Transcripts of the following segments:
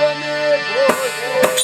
Amen.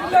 உக்கா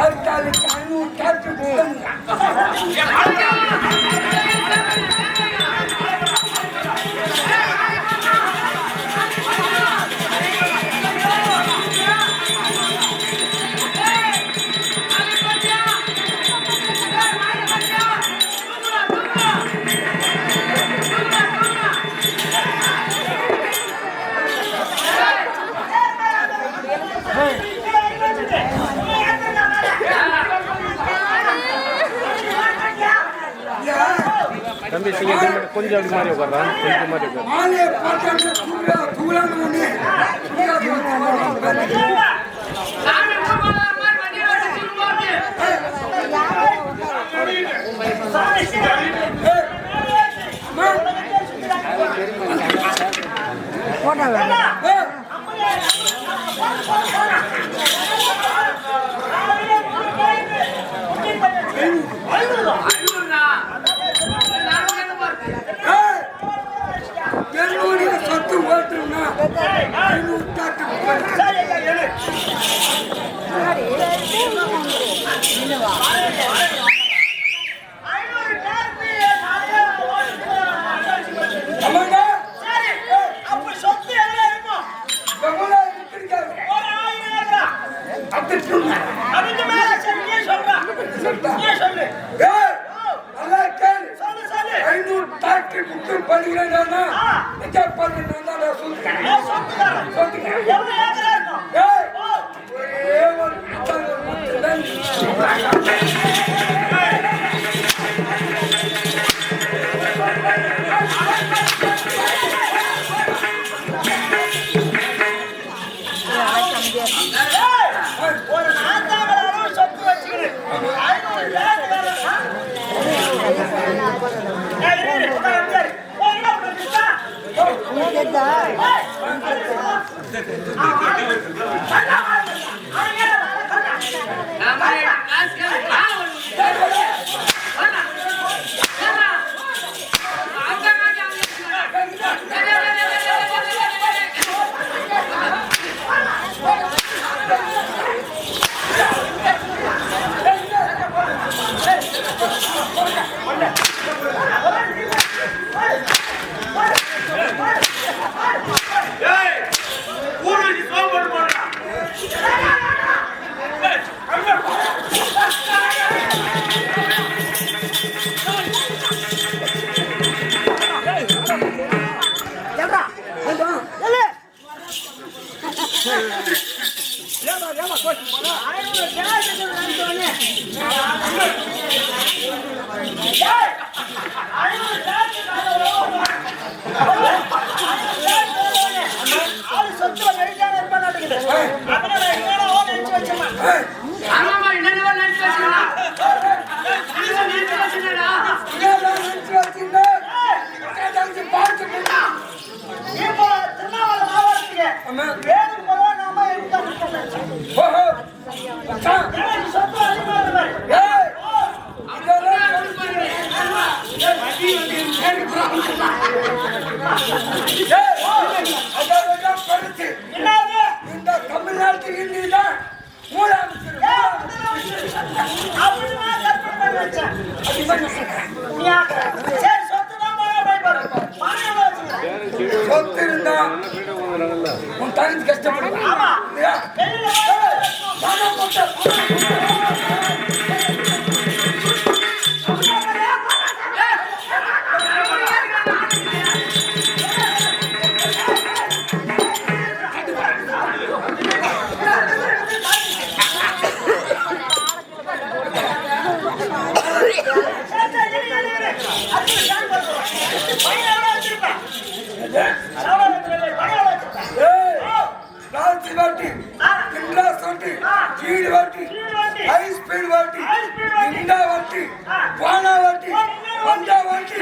அடுத்தாளுக்கு அண்ணூறு கேட்டு கொஞ்சம் அப்படி மாதிரி உட்கார்றான் கொஞ்சம் மாதிரி உட்கார்றான் போட்டா சொன்னா விஜய் பண்ணிட்டு இருந்தா சொத்துக்கிறேன் ஒரே ஒரு மட்டும்தான் Hey, hey, hey. நம்ம சொத்து வெளிக்கான இருப்பான் அதனால எங்கடா ஓட வச்சமா Yeah. லால்ச்சி வாட்டி கிண்டாஸ் வாட்டி சீடு வாட்டி ஹை ஸ்பீட் வாட்டி கிண்டா வாட்டி பானா வாட்டி வண்டா வாட்டி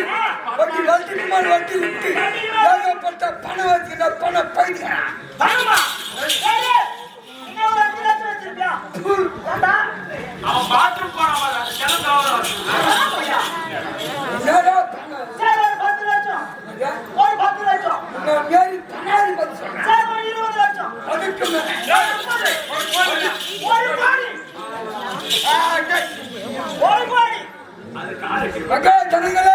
வட்டி Bagai, jangan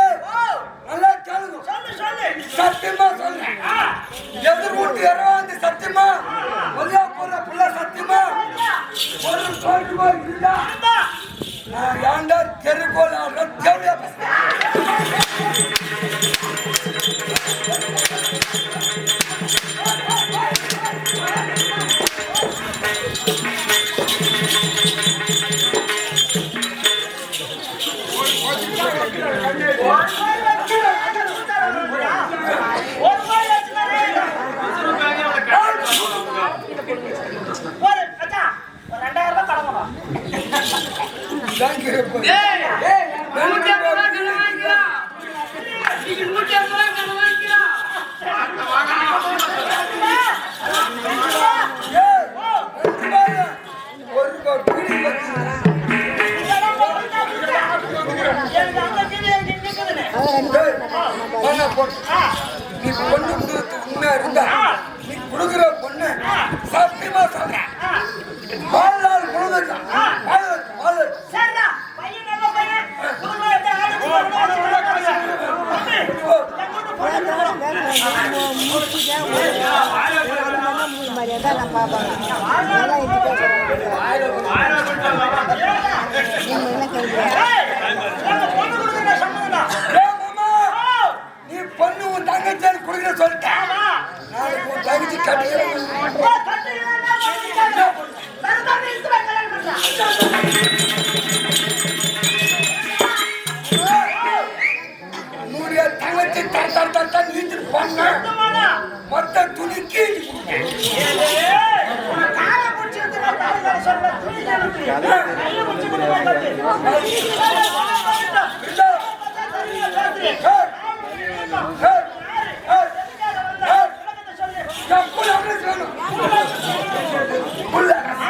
தேங்க்யூ மரியாதை நான் பார்ப்பாங்க நல்லா எல்லாம் கேட்குறேன் நீ பொண்ணு உன் தங்கச்சி குடிக்கிற சொல்லிட்டேன் தங்கச்சி கட்டிக்கிறேன் தான் தான் நீச்சல் பண்ண மொத்த துணி கீழ்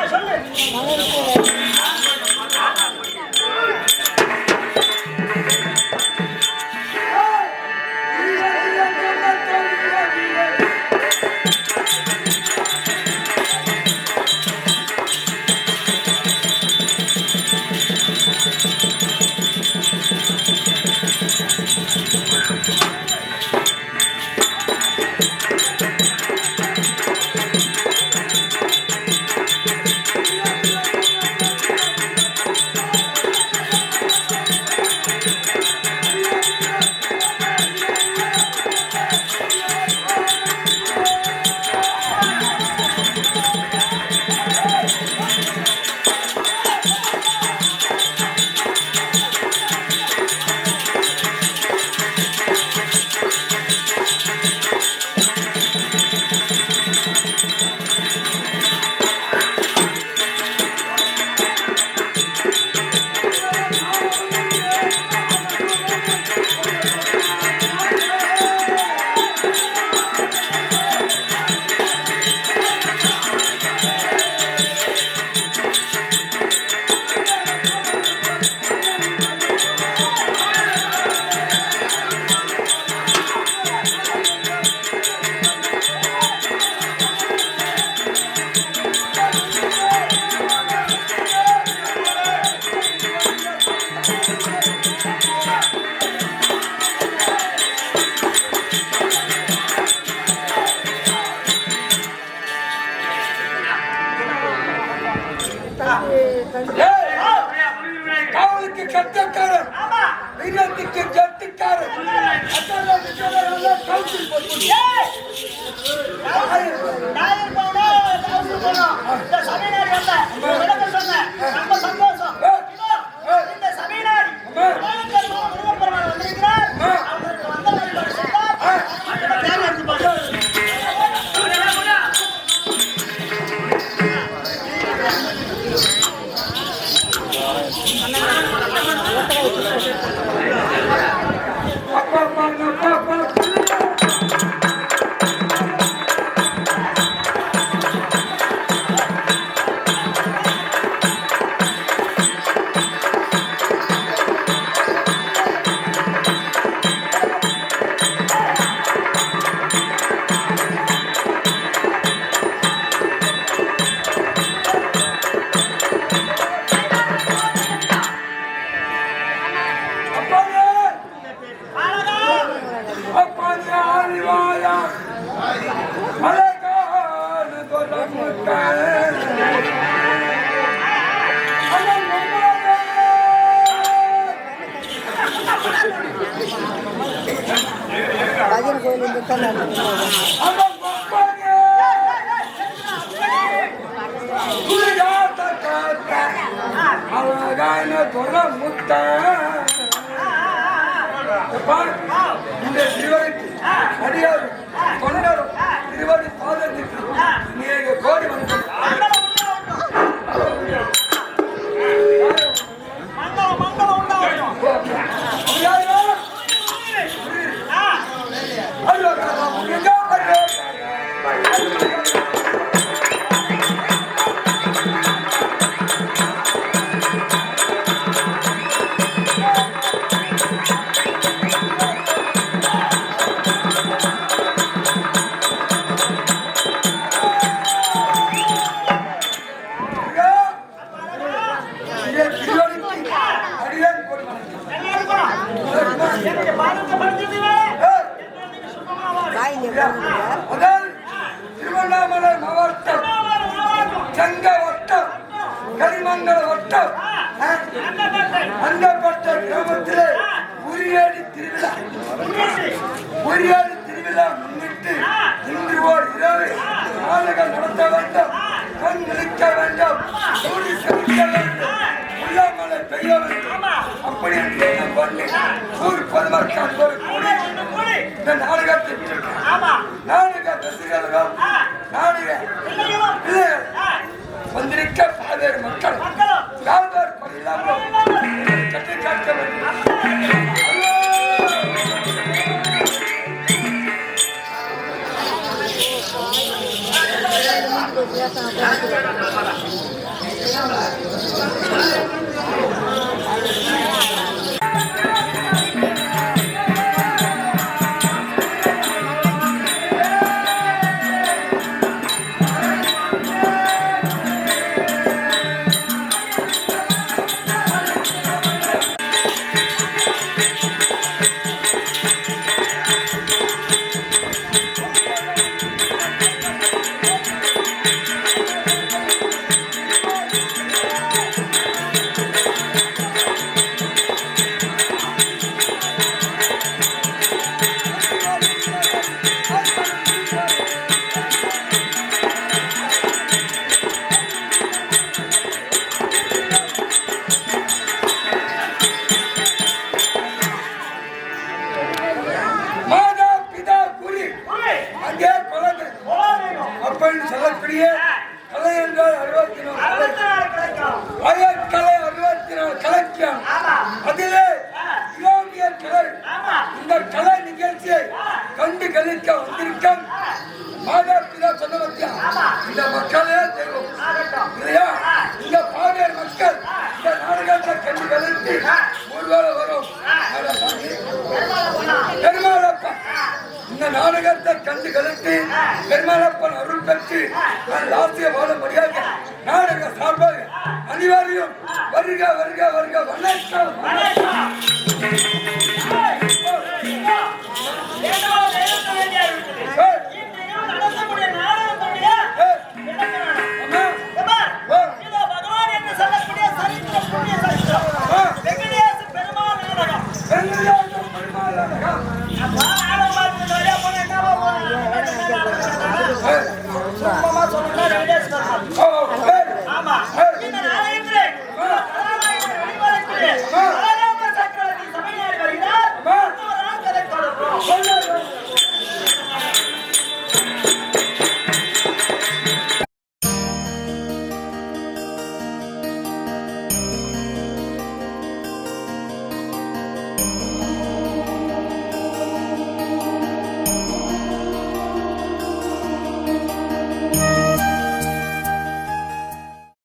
சொல்லு やった! இந்த திருவடிக்கு முதல் திருவண்ணாமலை மாவட்டம். வாரு, செங்க வட்டம் கரிமங்கல வட்டம். அந்தப்பட்ட கிராமத்திலே உரியாடி திருவிழா. உரியாடி திருவிழா முன்னிட்டு இன்று ஓர் இரவு நாடகம் நடத்த வேண்டும் கண் விழிக்க வேண்டும் சூடி செலுத்த வேண்டும். உள்ளாமலை பெய்ய வேண்டும் அப்படி என்று எண்ணம் கொண்டு ஊர் பொதுமக்கள் ஒரு கூடி இந்த நாடகத்தை ஆமா. நாடக ரசிகர்களும் நாடக வந்திருக்க பல்வேறு மக்கள். யாழ்வார் கொடியில்லாமல் கட்டி காக்க வேண்டும். மாதா கண்டு கழித்து வரும் பெருமாளப்பன் இந்த நாடகத்தை கண்டு கழித்து பெருமாளப்பன் அருள் பெற்று நான் லாசிய வாழ முடியாது நாடக சார்பாக அனிவாரியம் வருக வருக வருக வணக்கம்.